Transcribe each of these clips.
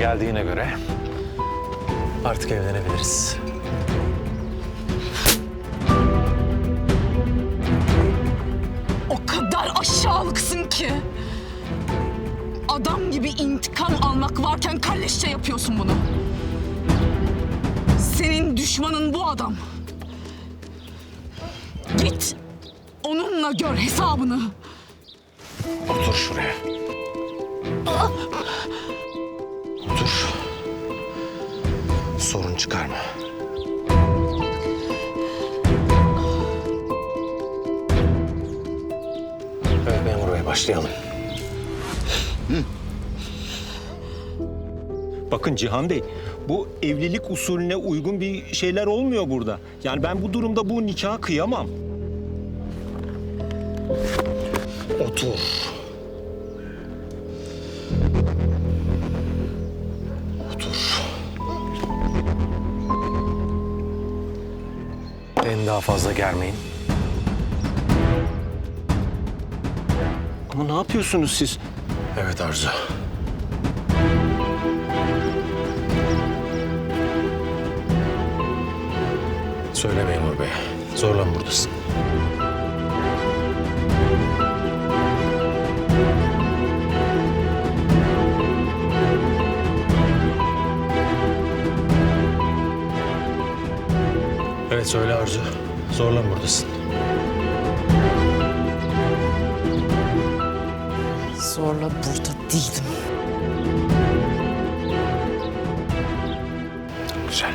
geldiğine göre artık evlenebiliriz. O kadar aşağılıksın ki. Adam gibi intikam almak varken kalleşçe yapıyorsun bunu. Senin düşmanın bu adam. Git onunla gör hesabını. Otur şuraya. Otur. Sorun çıkarma. Evet memur bey başlayalım. Bakın Cihan Bey, bu evlilik usulüne uygun bir şeyler olmuyor burada. Yani ben bu durumda bu nikah kıyamam. Otur. Otur. Beni daha fazla germeyin. Ama ne yapıyorsunuz siz? Evet Arzu. Söyle memur bey. Zorla mı buradasın? Evet söyle Arzu. Zorla mı buradasın? Zorla burada değildim. Güzel.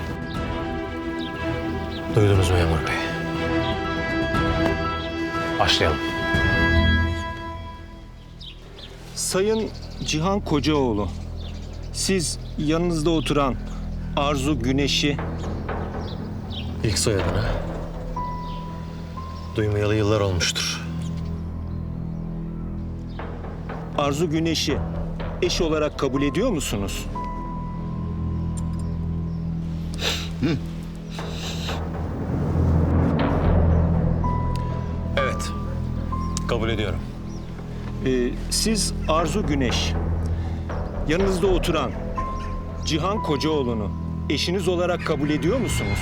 Duydunuz mu memur bey? Başlayalım. Sayın Cihan Kocaoğlu, siz yanınızda oturan Arzu Güneş'i İlk soyadını duymayalı yıllar olmuştur. Arzu Güneş'i eş olarak kabul ediyor musunuz? Evet. Kabul ediyorum. Ee, siz Arzu Güneş, yanınızda oturan Cihan Kocaoğlu'nu eşiniz olarak kabul ediyor musunuz?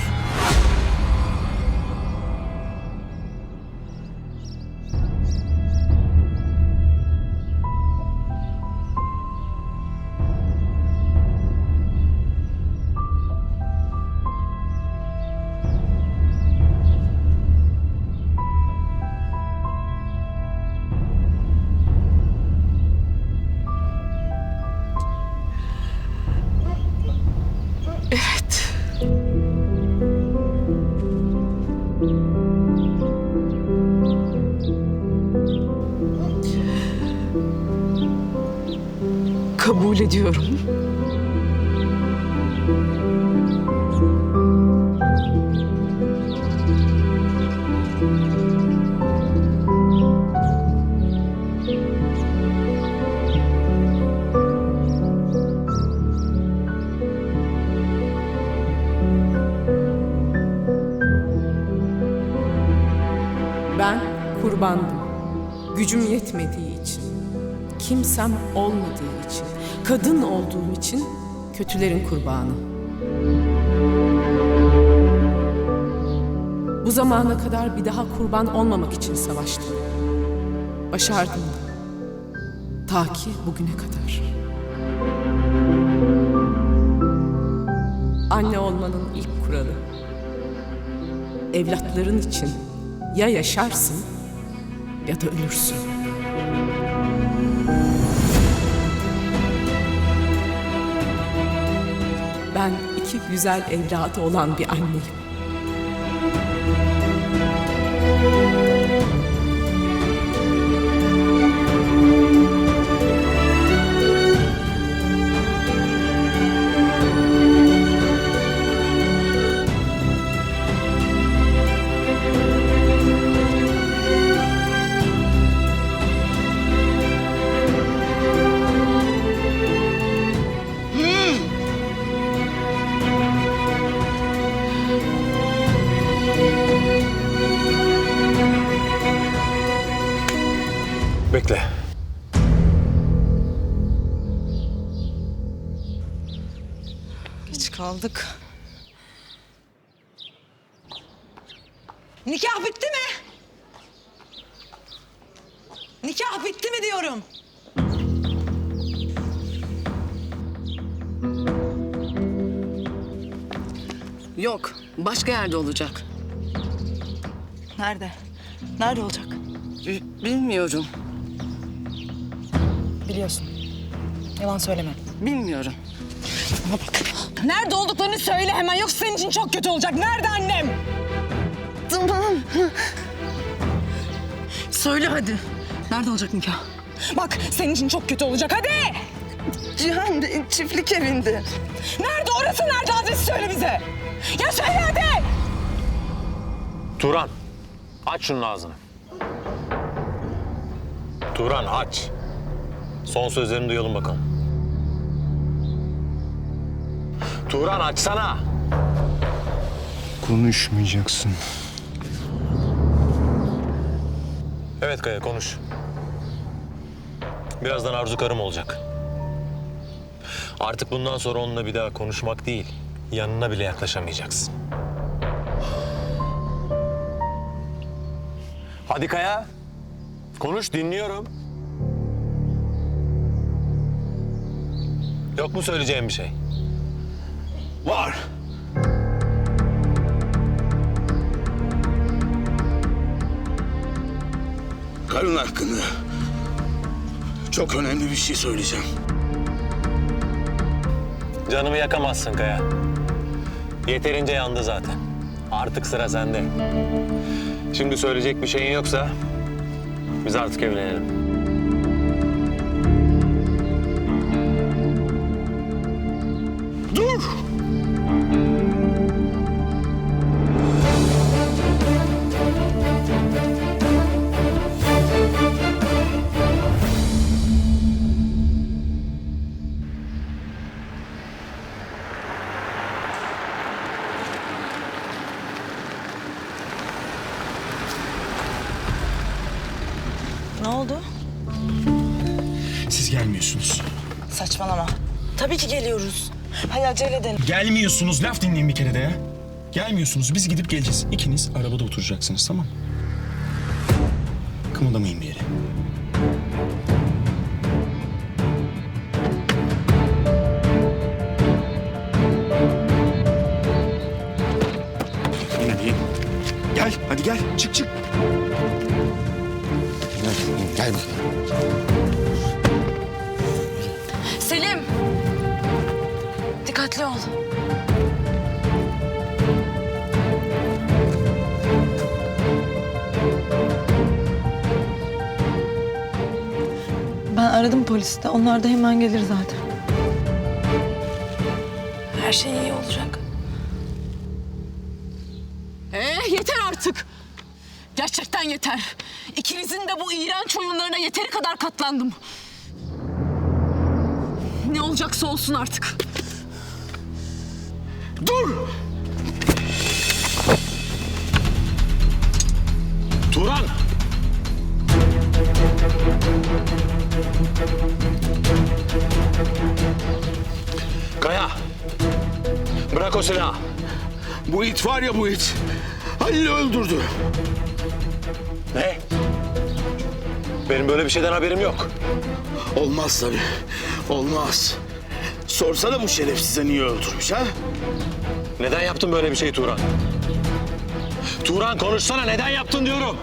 Gücüm yetmediği için, kimsem olmadığı için, kadın olduğum için kötülerin kurbanı. Bu zamana kadar bir daha kurban olmamak için savaştım. Başardım da. Ta ki bugüne kadar. Anne olmanın ilk kuralı. Evlatların için ya yaşarsın ya da ölürsün. Ben iki güzel evladı olan bir anneyim. Kaldık. Nikah bitti mi? Nikah bitti mi diyorum? Yok, başka yerde olacak. Nerede? Nerede olacak? B- bilmiyorum, Biliyorsun. Yalan söyleme. bilmiyorum. Nerede olduklarını söyle hemen yoksa senin için çok kötü olacak. Nerede annem? Tamam. Söyle hadi. Nerede olacak nikah? Bak senin için çok kötü olacak hadi. Cihan çiftlik evinde. Nerede orası nerede adresi söyle bize. Ya söyle hadi. Turan, aç şunun ağzını. Turan aç. Son sözlerini duyalım bakalım. Turan açsana. Konuşmayacaksın. Evet Kaya konuş. Birazdan Arzu karım olacak. Artık bundan sonra onunla bir daha konuşmak değil, yanına bile yaklaşamayacaksın. Hadi Kaya. Konuş, dinliyorum. Yok mu söyleyeceğim bir şey? Var. Karın hakkında çok önemli bir şey söyleyeceğim. Canımı yakamazsın Kaya. Yeterince yandı zaten. Artık sıra sende. Şimdi söyleyecek bir şeyin yoksa biz artık evlenelim. Oldu? Siz gelmiyorsunuz. Saçmalama. Tabii ki geliyoruz. Hay acele edelim. Gelmiyorsunuz. Laf dinleyin bir kere de ya. Gelmiyorsunuz. Biz gidip geleceğiz. İkiniz arabada oturacaksınız tamam mı? Kımıldamayın bir yere. Hadi. Hadi gel. Çık çık. Gel bakalım. Selim. Dikkatli ol. Ben aradım polisi de. Onlar da hemen gelir zaten. Her şey iyi olacak. Ee, yeter artık. Gerçekten yeter. İkinizin de bu iğrenç oyunlarına yeteri kadar katlandım. Ne olacaksa olsun artık. Dur! Turan! Kaya! Bırak o silahı. Bu it var ya bu it. Halil'i öldürdü. Ne? Benim böyle bir şeyden haberim yok. Olmaz tabii. Olmaz. Sorsana bu şerefsize niye öldürmüş ha? Neden yaptın böyle bir şey Turan? Turan konuşsana neden yaptın diyorum.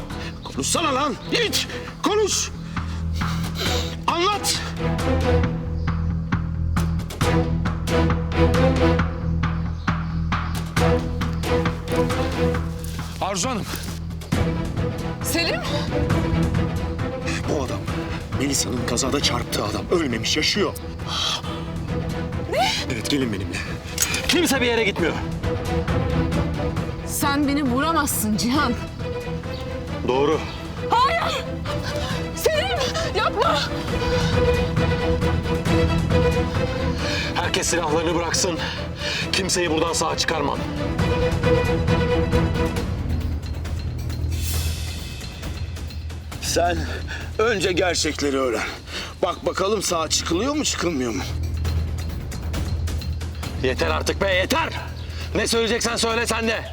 Konuşsana lan. İt. Konuş. Anlat. Arzu Hanım. Selim? Bu adam Melisa'nın kazada çarptığı adam. Ölmemiş, yaşıyor. Ne? Evet, gelin benimle. Kimse bir yere gitmiyor. Sen beni vuramazsın Cihan. Doğru. Hayır! Selim yapma! Herkes silahlarını bıraksın. Kimseyi buradan sağ çıkarmam. Sen önce gerçekleri öğren. Bak bakalım sağ çıkılıyor mu çıkılmıyor mu? Yeter artık be yeter. Ne söyleyeceksen söyle sen de.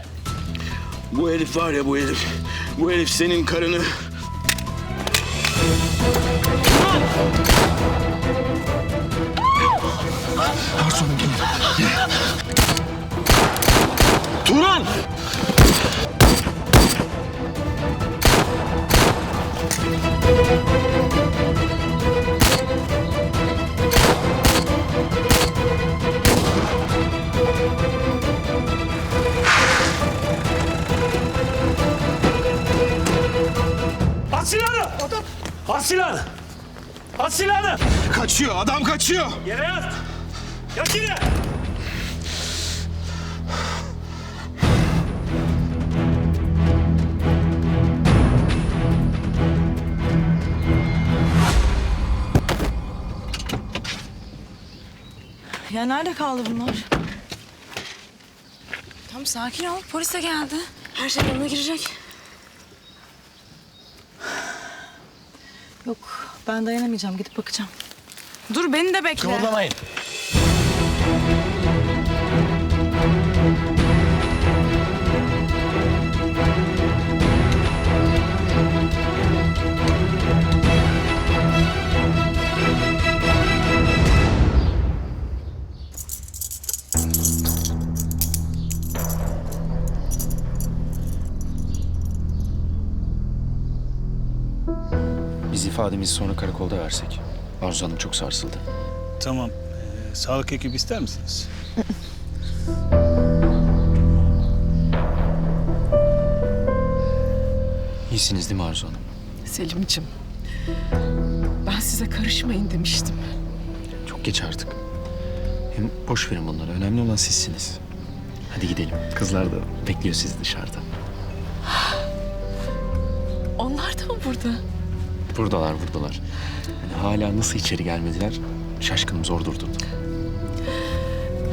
Bu herif var ya bu herif. Bu herif senin karını... Turan! Silahını! At silahını! Kaçıyor, adam kaçıyor. Yere yat! Yat yere! Ya nerede kaldı bunlar? Tamam sakin ol. Polis de geldi. Her şey yoluna girecek. Yok ben dayanamayacağım gidip bakacağım. Dur beni de bekle. Kımıldamayın. Biz ifademizi sonra karakolda versek. Arzu Hanım çok sarsıldı. Tamam. Ee, sağlık ekibi ister misiniz? İyisiniz değil mi Arzu Hanım? Selim'cim, ben size karışmayın demiştim. Çok geç artık. Hem boş verin bunları. Önemli olan sizsiniz. Hadi gidelim. Kızlar da bekliyor sizi dışarıda. Onlar da mı burada? Buradalar, buradalar. Yani hala nasıl içeri gelmediler? Şaşkınım zor durdurdum.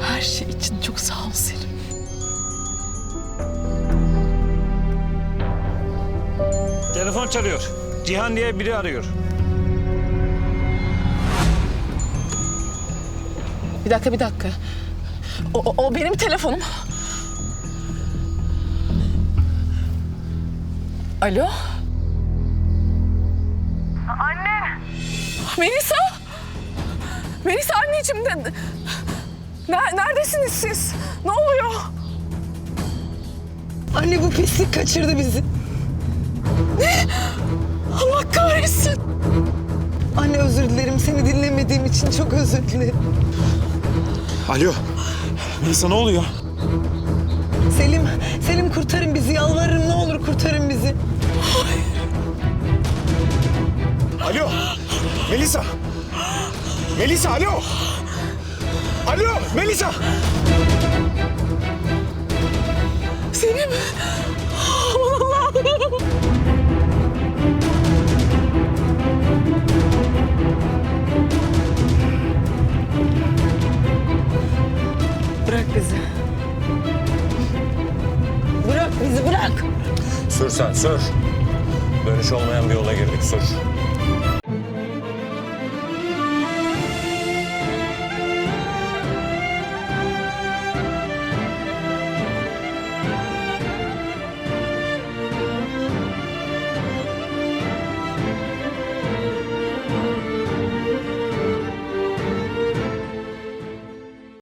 Her şey için çok sağ ol Selim. Telefon çalıyor. Cihan diye biri arıyor. Bir dakika, bir dakika. O, o, o benim telefonum. Alo? Melisa! Melisa anneciğim de... Ner- neredesiniz siz? Ne oluyor? Anne bu pislik kaçırdı bizi. Allah kahretsin. Anne özür dilerim seni dinlemediğim için çok özür dilerim. Alo. Melisa ne oluyor? Selim, Selim kurtarın bizi yalvarırım ne olur kurtarın bizi. Melisa. Melisa alo. Alo Melisa. Selim. Allah'ım. Bırak bizi. Bırak bizi bırak. Sür sen sür. Dönüş olmayan bir yola girdik sür.